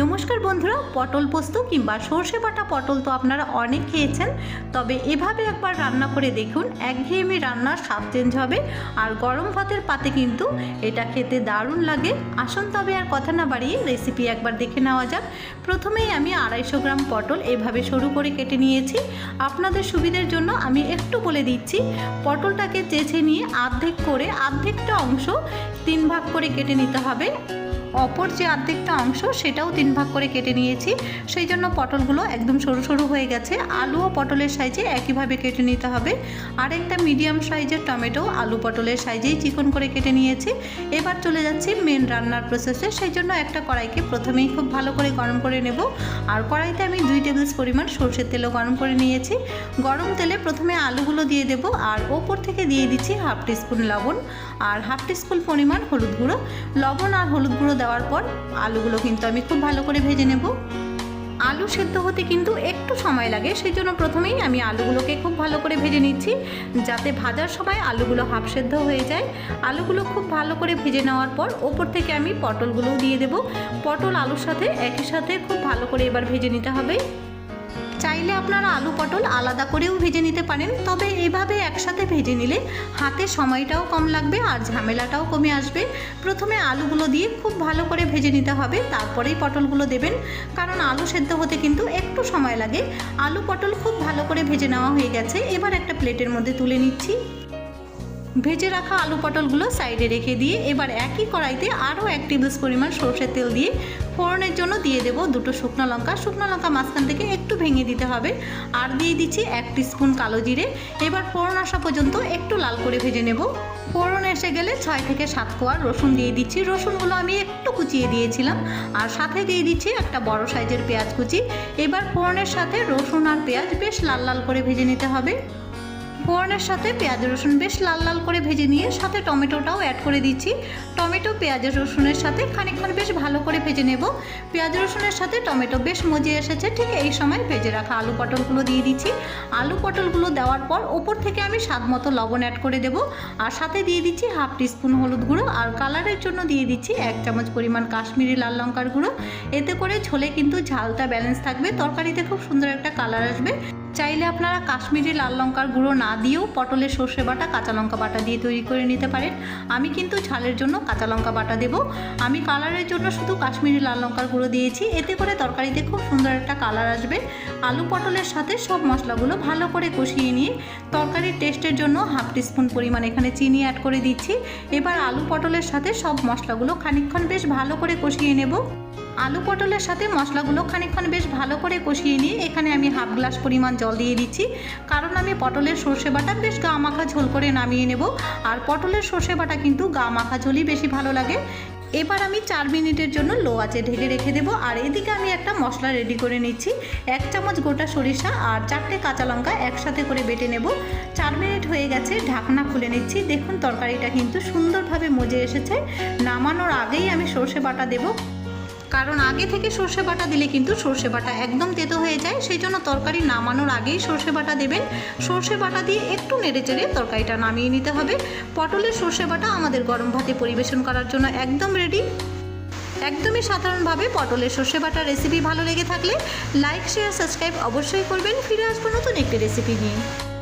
নমস্কার বন্ধুরা, পটল পোস্ত কিংবা সর্ষে বাটা পটল তো আপনারা অনেক খেয়েছেন, তবে এভাবে একবার রান্না করে দেখুন, একঘেয়েমি রান্নার স্বাদ চেঞ্জ হবে। আর গরম ভাতের পাতে কিন্তু এটা খেতে দারুণ লাগে। আসুন তবে আর কথা না বাড়িয়ে রেসিপি একবার দেখে নেওয়া যাক। প্রথমেই আমি আড়াইশো গ্রাম পটল এভাবে সরু করে কেটে নিয়েছি। আপনাদের সুবিধার জন্য আমি একটু বলে দিচ্ছি, পটলটাকে চেঁচে নিয়ে আর্ধেক করে, আর্ধেকটা অংশ তিন ভাগ করে কেটে নিতে হবে। অপর যে অর্ধেকটা অংশ, সেটাও তিন ভাগ করে কেটে নিয়েছি। সেই জন্য পটলগুলো একদম সরু সরু হয়ে গেছে। আলু ও পটলের সাইজে একইভাবে কেটে নিতে হবে। আর একটা মিডিয়াম সাইজের টমেটো, আলু পটলের সাইজেই চিকন করে কেটে নিয়েছি। এবার চলে যাচ্ছি মেন রান্নার প্রসেসে সেই জন্য একটা কড়াইকে প্রথমেই খুব ভালো করে গরম করে নেব। আর কড়াইতে আমি দুই টেবিল পরিমাণ সর্ষের তেলও গরম করে নিয়েছি। গরম তেলে প্রথমে আলুগুলো দিয়ে দেব। আর ওপর থেকে দিয়ে দিচ্ছি হাফ টিস্পুন লবণ। আর হাফ টিস্পুন পরিমাণ হলুদ গুঁড়ো। লবণ আর হলুদ গুঁড়ো দেওয়ার পর আলুগুলো কিন্তু আমি খুব ভালো করে ভেজে নেব। আলু সেদ্ধ হতে কিন্তু একটু সময় লাগে সেই জন্য প্রথমেই আমি আলুগুলোকে খুব ভালো করে ভেজে নিচ্ছি, যাতে ভাজার সময় আলুগুলো হাফ সেদ্ধ হয়ে যায়। আলুগুলো খুব ভালো করে ভেজে নেওয়ার পর ওপর থেকে আমি পটলগুলোও দিয়ে দেব। পটল আলুর সাথে, একই সাথে খুব ভালো করে এবার ভেজে নিতে হবে। চাইলে আপনারা আলু পটল আলাদা করেও ভেজে নিতে পারেন, তবে এভাবে একসাথে ভেজে নিলে হাতে সময়টাও কম লাগবে আর ঝামেলাটাও কমে আসবে। প্রথমে আলুগুলো দিয়ে খুব ভালো করে ভেজে নিতে হবে, তারপরেই পটলগুলো দেবেন। কারণ আলু সেদ্ধ হতে কিন্তু একটু সময় লাগে। আলু পটল খুব ভালো করে ভেজে নেওয়া হয়ে গেছে, এবার একটা প্লেটের মধ্যে তুলে নিচ্ছি। ভেজে রাখা আলু পটলগুলো সাইডে রেখে দিয়ে এবার একই কড়াইতে আরও এক টেবিল পরিমাণ সর্ষের তেল দিয়ে ফোড়নের জন্য দিয়ে দেব দুটো শুকনো লঙ্কা। শুকনো লঙ্কা মাঝখান থেকে একটু ভেঙে দিতে হবে। আর দিয়ে দিচ্ছি এক স্পুন কালো জিরে। এবার ফোড়ন আসা পর্যন্ত একটু লাল করে ভেজে নেব। ফোড়ন এসে গেলে ছয় থেকে সাত কোয়া রসুন দিয়ে দিচ্ছি। রসুনগুলো আমি একটু কুচিয়ে দিয়েছিলাম। আর সাথে দিয়ে দিচ্ছি একটা বড় সাইজের পেঁয়াজ কুচি। এবার ফোড়নের সাথে রসুন আর পেঁয়াজ বেশ লাল লাল করে ভেজে নিতে হবে। ফোড়নের সাথে পেঁয়াজ রসুন বেশ লাল লাল করে ভেজে নিয়ে সাথে টমেটোটাও অ্যাড করে দিচ্ছি। টমেটো, পেঁয়াজ রসুনের সাথে খানিকক্ষণ বেশ ভালো করে ভেজে নেব। পেঁয়াজ রসুনের সাথে টমেটো বেশ মজে এসেছে, ঠিক এই সময় ভেজে রাখা আলু পটলগুলো দিয়ে দিচ্ছি। আলু পটলগুলো দেওয়ার পর ওপর থেকে আমি স্বাদ মতো লবণ অ্যাড করে দেব। আর সাথে দিয়ে দিচ্ছি হাফ টিস্পুন হলুদ গুঁড়ো আর কালারের জন্য দিয়ে দিচ্ছি এক চামচ পরিমাণ কাশ্মীরি লাল লঙ্কার গুঁড়ো। এতে করে ঝোলে কিন্তু ঝালটা ব্যালেন্স থাকবে, তরকারিতে খুব সুন্দর একটা কালার আসবে। চাইলে আপনারা কাশ্মীরি লাল লঙ্কার গুঁড়ো না দিয়েও পটলের সর্ষে বাটা, কাঁচা লঙ্কা বাটা দিয়ে তৈরি করে নিতে পারেন। আমি কিন্তু ঝালের জন্য কাঁচা লঙ্কা বাটা দেব। আমি কালারের জন্য শুধু কাশ্মীরি লাল লঙ্কার গুঁড়ো দিয়েছি। এতে করে তরকারিতে খুব সুন্দর একটা কালার আসবে। আলু পটলের সাথে সব মশলাগুলো ভালো করে কষিয়ে নিয়ে তরকারির টেস্টের জন্য হাফ টিস্পুন পরিমাণ এখানে চিনি অ্যাড করে দিচ্ছি। এবার আলু পটলের সাথে সব মশলাগুলো খানিকক্ষণ বেশ ভালো করে কষিয়ে নেব। আলু পটলের সাথে মশলাগুলো খানিকক্ষণ বেশ ভালো করে কষিয়ে নিয়ে এখানে আমি হাফ গ্লাস পরিমাণ জল দিয়ে দিচ্ছি। কারণ আমি পটলের সর্ষে বাটা বেশ গা মাখা ঝোল করে নামিয়ে নেব। আর পটলের সর্ষে বাটা কিন্তু গা মাখা ঝোলই বেশি ভালো লাগে। এবার আমি চার মিনিটের জন্য লো আঁচে ঢেকে রেখে দেবো। আর এদিকে আমি একটা মশলা রেডি করে নিচ্ছি। এক চামচ গোটা সরিষা আর চারটে কাঁচা লঙ্কা একসাথে করে বেটে নেব। চার মিনিট হয়ে গেছে, ঢাকনা খুলে নিচ্ছি। দেখুন তরকারিটা কিন্তু সুন্দরভাবে মজে এসেছে। নামানোর আগেই আমি সর্ষে বাটা দেবো। কারণ আগে থেকে সর্ষে বাটা দিলে কিন্তু সর্ষে বাটা একদম তেতো হয়ে যায়, সেই জন্য তরকারি নামানোর আগেই সর্ষে বাটা দেবেন। সর্ষে বাটা দিয়ে একটু নেড়ে চেড়ে তরকারিটা নামিয়ে নিতে হবে। পটলের সর্ষে বাটা আমাদের গরম ভাতে পরিবেশন করার জন্য একদম রেডি একদমই সাধারণভাবে পটলের সর্ষে বাটা রেসিপি ভালো লেগে থাকলে লাইক শেয়ার সাবস্ক্রাইব অবশ্যই করবেন। ফিরে আসব নতুন একটি রেসিপি নিয়ে।